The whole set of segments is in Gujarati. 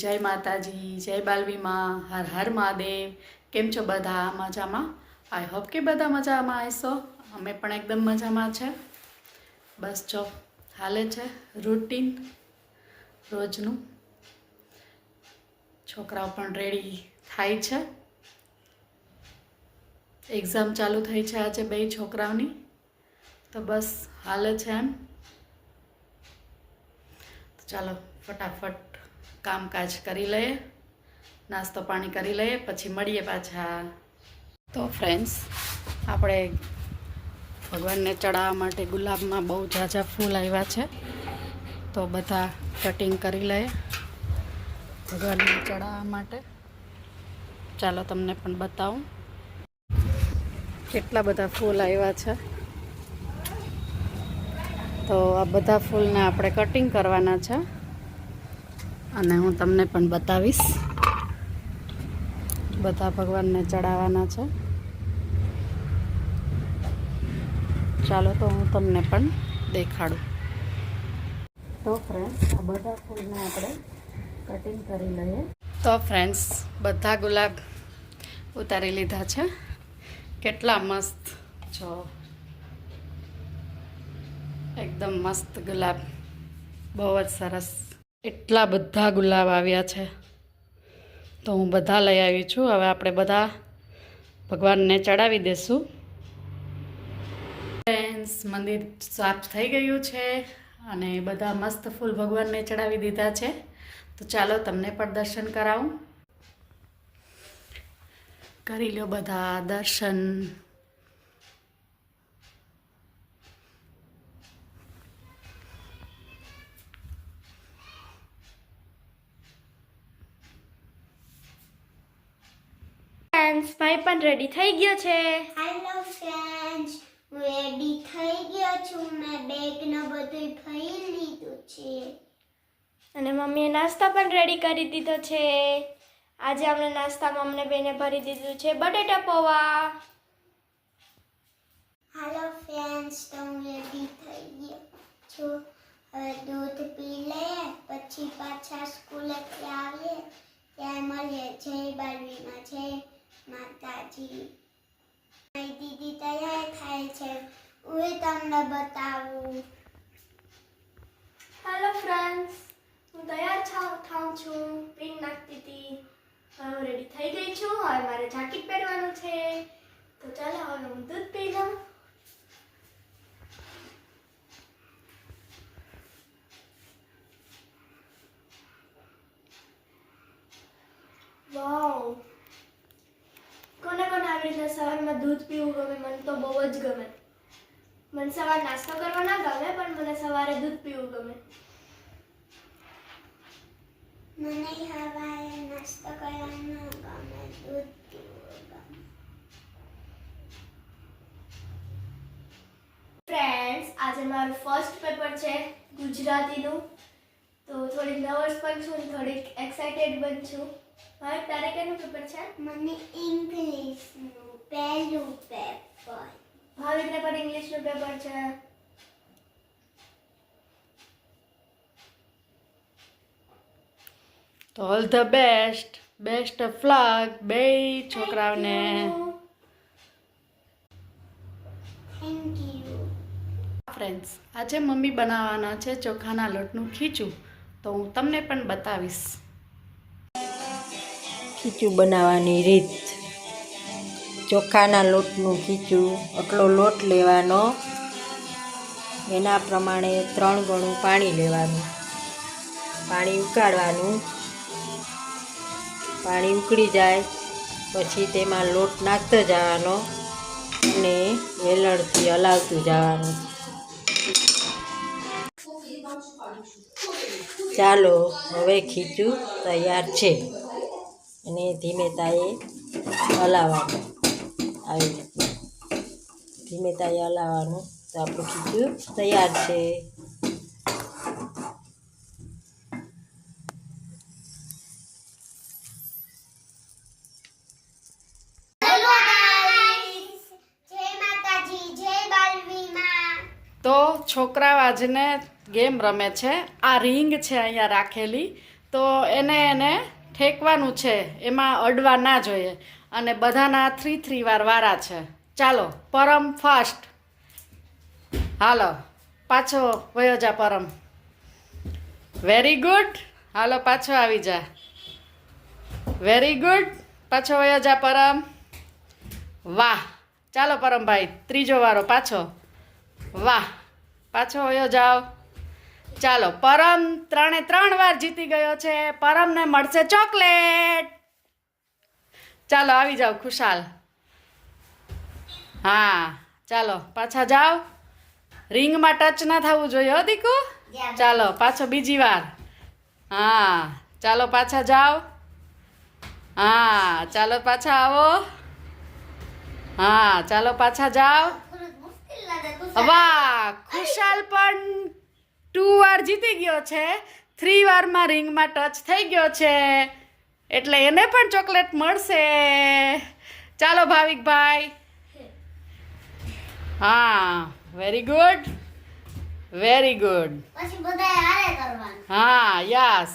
જય માતાજી, જય બાલવીમાં, હર હર મહાદેવ. કેમ છો બધા? મજામાં? આઈ હોપ કે બધા મજામાં આવીશો અમે પણ એકદમ મજામાં છે. બસ જો, હાલે છે રૂટીન રોજનું. છોકરાઓ પણ રેડી થાય છે. એક્ઝામ ચાલુ થઈ છે આજે બે છોકરાઓની. તો બસ હાલે છે એમ. ચાલો, ફટાફટ કામકાજ કરી લઈએ, નાસ્તો પાણી કરી લઈએ, પછી મળીએ પાછા. તો ફ્રેન્ડ્સ આપણે ભગવાનને ચડાવવા માટે ગુલાબમાં બહુ ઝાઝા ફૂલ આવ્યા છે. તો બધા કટિંગ કરી લઈએ ભગવાનને ચડાવવા માટે. ચાલો તમને પણ બતાવું. કેટલા બધા ફૂલ આવ્યા છે. તો આ બધા ફૂલને આપણે કટિંગ કરવાના છે. અને હું તમને પણ બતાવીશ. બધા ભગવાનને ચડાવવાના છે. ચાલો તો હું તમને પણ દેખાડું. તો ફ્રેન્ડ્સ આ બધા ફૂલને આપણે કટિંગ કરી લઈએ. તો ફ્રેન્ડ્સ બધા ગુલાબ ઉતારી લીધા છે. કેટલા મસ્ત. છો એકદમ મસ્ત ગુલાબ. બહુ જ સરસ. એટલા બધા ગુલાબ આવ્યા છે. તો હું બધા લઈ આવી છું. હવે આપણે બધા ભગવાનને ચડાવી દઈશું ફ્રેન્ડ્સ, મંદિર સાફ થઈ ગયું છે અને બધા મસ્ત ફૂલ ભગવાનને ચડાવી દીધા છે. તો ચાલો તમને પણ દર્શન કરાવું. કરી લો બધા દર્શન. ફ્રેન્ડ્સ ભાઈ પણ રેડી થઈ ગયો છે. હેલો ફ્રેન્ડ્સ હું રેડી થઈ ગયો છું. મેં બેગને બધું ભરી લીધું છે. અને મમ્મીએ નાસ્તા પણ રેડી કરી દીધો છે. આજે અમને નાસ્તામાં અમને બેને ભરી દીધું છે બટેટા પૌવા. હેલો ફ્રેન્ડ્સ તો હું રેડી થઈ ગયો છું. હવે દૂધ પી લઈએ પછી પાછા સ્કૂલેથી આવીએ. ત્યાં મળીએ. જય બાલવીમાં જય માતાજી. મારી દીદી તૈયાર થાય છે. હું તમને બતાવું. હેલો ફ્રેન્ડ્સ હું તૈયાર થાઉં છું. પિન નાખતી હતી. હવે રેડી થઈ ગઈ છું. હવે મારે જાકેટ પહેરવાનું છે. તો ચાલો, હવે હું દૂધ પી લઉં વાવ કોને રીતના સવારમાં દૂધ પીવું ગમે મને તો બહુ જ ગમે. મને સવાર નાસ્તો કરવો ના ગમે પણ મને સવારે દૂધ પીવું ગમે. મને હવારે નાસ્તો કરવાનો ગમે દૂધ પીવું ગમે. ફ્રેન્ડ્સ આજે મારું ફર્સ્ટ પેપર છે ગુજરાતીનું. તો થોડીક નર્વસ પણ છું થોડીક એક્સાઇટેડ પણ છું. હવે તારે કેનું પેપર છે? મને ઇંગ્લિશનું પહેલું પેપર ભાવિકને પણ ઇંગ્લિશનું પેપર છે. તો all the best best of luck બે છોકરાઓને. થેન્ક ફ્રેન્ડ્સ આજે મમ્મી બનાવવાના છે ચોખાના લોટનું ખીચું. તો હું તમને પણ બતાવીશ. ખીચું બનાવવાની રીત ચોખાના લોટનું ખીચું, આટલો લોટ લેવાનો. એના પ્રમાણે ત્રણ ગણું પાણી લેવાનું. પાણી ઉકાળવાનું. પાણી ઉકળી જાય, પછી તેમાં લોટ નાખતો જવાનો અને વેલણથી હલાવતું જવાનું. ચાલો, હવે ખીચું તૈયાર છે. અને ધીમે તાએ હલાવવાનું. આવી રીતના ધીમે તાઈ હલાવવાનું. તો આપણું ખીચું તૈયાર છે. તો છોકરાઓ આજને ગેમ રમે છે. આ રિંગ છે અહીંયા રાખેલી. તો એને એને ઠેકવાનું છે. એમાં અડવા ના જોઈએ. અને બધાના થ્રી થ્રી વાર વારા છે. ચાલો, પરમ ફાસ્ટ હાલો, પાછો વયો જા પરમ. વેરી ગુડ હાલો, પાછો આવી જા. વેરી ગુડ પાછો વયો જા પરમ. વાહ. ચાલો પરમભાઈ ત્રીજો વારો, પાછો. વાહ. પાછો વયો જાઓ. ચાલો, પરમ ત્રણે ત્રણ વાર જીતી ગયો છે. પરમને મળશે ચોકલેટ. ચાલો આવી જાઓ ખુશાલ. હા ચાલો પાછા જાઓ. રિંગમાં ટચ ના થવું જોઈએ હો દીકુ? ચાલો પાછો બીજી વાર. હા ચાલો પાછા જાઓ. હા ચાલો પાછા આવો. હા ચાલો પાછા જાઓ. વાહ ખુશાલ પણ ટુ વાર જીતી ગયો છે. થ્રી વારમાં રિંગમાં ટચ થઈ ગયો છે. એટલે એને પણ ચોકલેટ મળશે. ચાલો ભાવિકભાઈ હા વેરી ગુડ વેરી ગુડ હા યસ.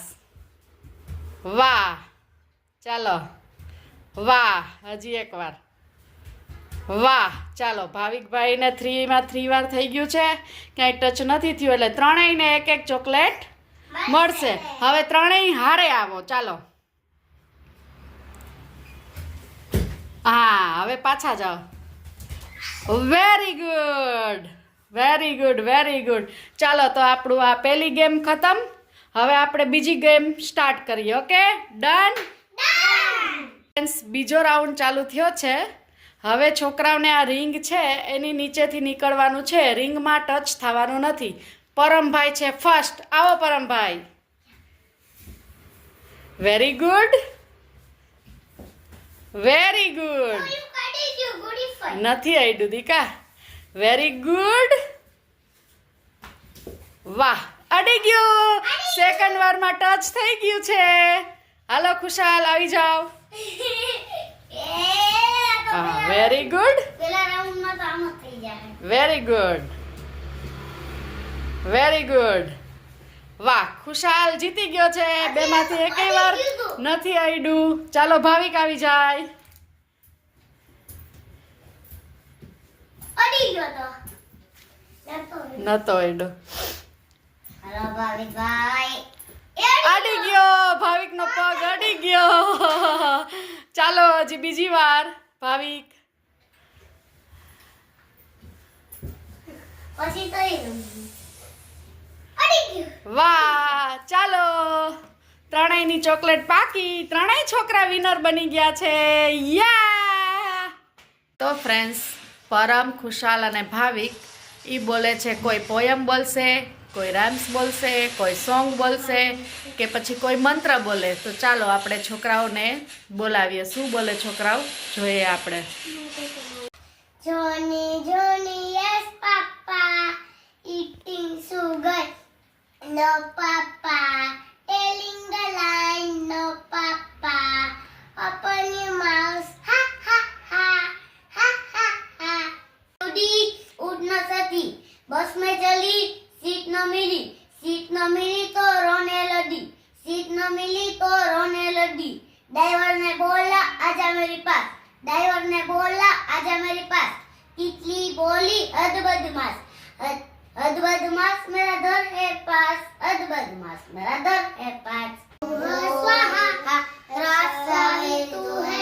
વાહ. ચાલો. વાહ હજી એકવાર. વાહ ચાલો ભાવિકભાઈને થ્રીમાં થ્રી વાર થઈ ગયું છે. ક્યાંય ટચ નથી થયું એટલે ત્રણેયને એક એક ચોકલેટ મળશે. હવે ત્રણેય હારે આવો ચાલો. હા, હવે પાછા જાઓ. Very good very good very good ચાલો, તો આપણું આ પહેલી ગેમ ખતમ. હવે આપણે બીજી ગેમ સ્ટાર્ટ કરીએ ઓકે ડન બીજો રાઉન્ડ ચાલુ થયો છે. હવે છોકરાઓને આ રિંગ છે, એની નીચેથી નીકળવાનું છે. રિંગમાં ટચ થવાનું નથી. પરમભાઈ છે ફર્સ્ટ આવો પરમભાઈ. વેરી ગુડ વેરી ગુડ નથી આઈડું દીકા. વેરી ગુડ વાહ અડી ગયું. સેકન્ડ વારમાં ટચ થઈ ગયું છે. હાલો ખુશાલ આવી જાઓ. Very good very good very good વાહ ખુશાલ જીતી ગયો છે. બેમાંથી એક વાર નથી આઈડું ચાલો ભાવિક આવી જાય. નતો ભાવિક ભાઈ. અડી ગયો. ભાવિકનો પગ અડી ગયો. ચાલો હજી બીજી વાર. ભાવિક. પછી તો એ રમવું. અડી ગયું વાહ ચાલો. ત્રણેયની ચોકલેટ પાકી. ત્રણેય છોકરા વિનર બની ગયા છે. યા તો ફ્રેન્ડ્સ પરમ ખુશાલ અને ભાવિક એ બોલે છે કોઈ પોયમ બોલશે કોઈ રામ્સ બોલશે કોઈ સોંગ બોલશે કે પછી કોઈ મંત્ર બોલે. તો ચાલો આપણે છોકરાઓને બોલાવીએ. શું બોલે છોકરાઓ? જોઈએ આપણે. Johnny Johnny yes Papa. Eating sugar, no, Papa. Telling the line, no, Papa. Open your mouth, ha, ha, ha, ha, ha, ha. उड़ी उड़ न सकी बस में चली सीट न मिली सीट न मिली तो रोने लगी सीट न मिली तो रोने लगी ड्राइवर ने बोला आजा मेरे पास ड्राइवर ने बोला आजा मेरे पास तितली बोली अद बदमाश अद अद बदमाश मेरा दर है पास अद बदमाश मेरा दर है पास स्वाहा रास्ता है तू है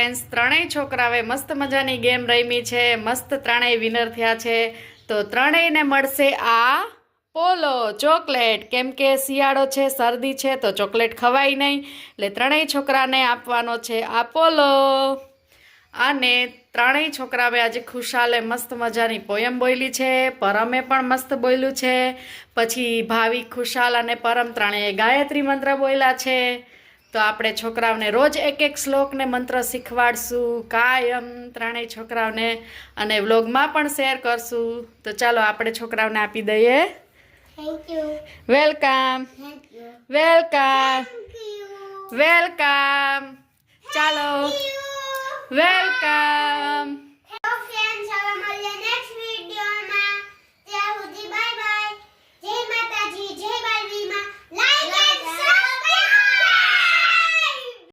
ફ્રેન્ડ્સ, ત્રણેય છોકરાઓએ મસ્ત મજાની ગેમ રમી છે. મસ્ત ત્રણેય વિનર થયા છે. તો ત્રણેયને મળશે આ પોલો ચોકલેટ. કેમ કે શિયાળો છે, શરદી છે, તો ચોકલેટ ખવાય નહીં. એટલે ત્રણેય છોકરાને આપવાનો છે આ પોલો. અને ત્રણેય છોકરાઓએ આજે ખુશાલે મસ્ત મજાની પોયમ બોલી છે. પરમે પણ મસ્ત બોલ્યું છે. પછી ભાવિક ખુશાલ અને પરમ ત્રણેય ગાયત્રી મંત્ર બોલ્યા છે. તો આપણે છોકરાઓને રોજ એક એક શ્લોકને મંત્ર શીખવાડશું કાયમ ત્રણેય છોકરાઓને અને વ્લોગમાં પણ શેર કરશું. તો ચાલો આપણે છોકરાઓને આપી દઈએ. વેલકમ. વેલકમ. વેલકમ. ચાલો. વેલકમ.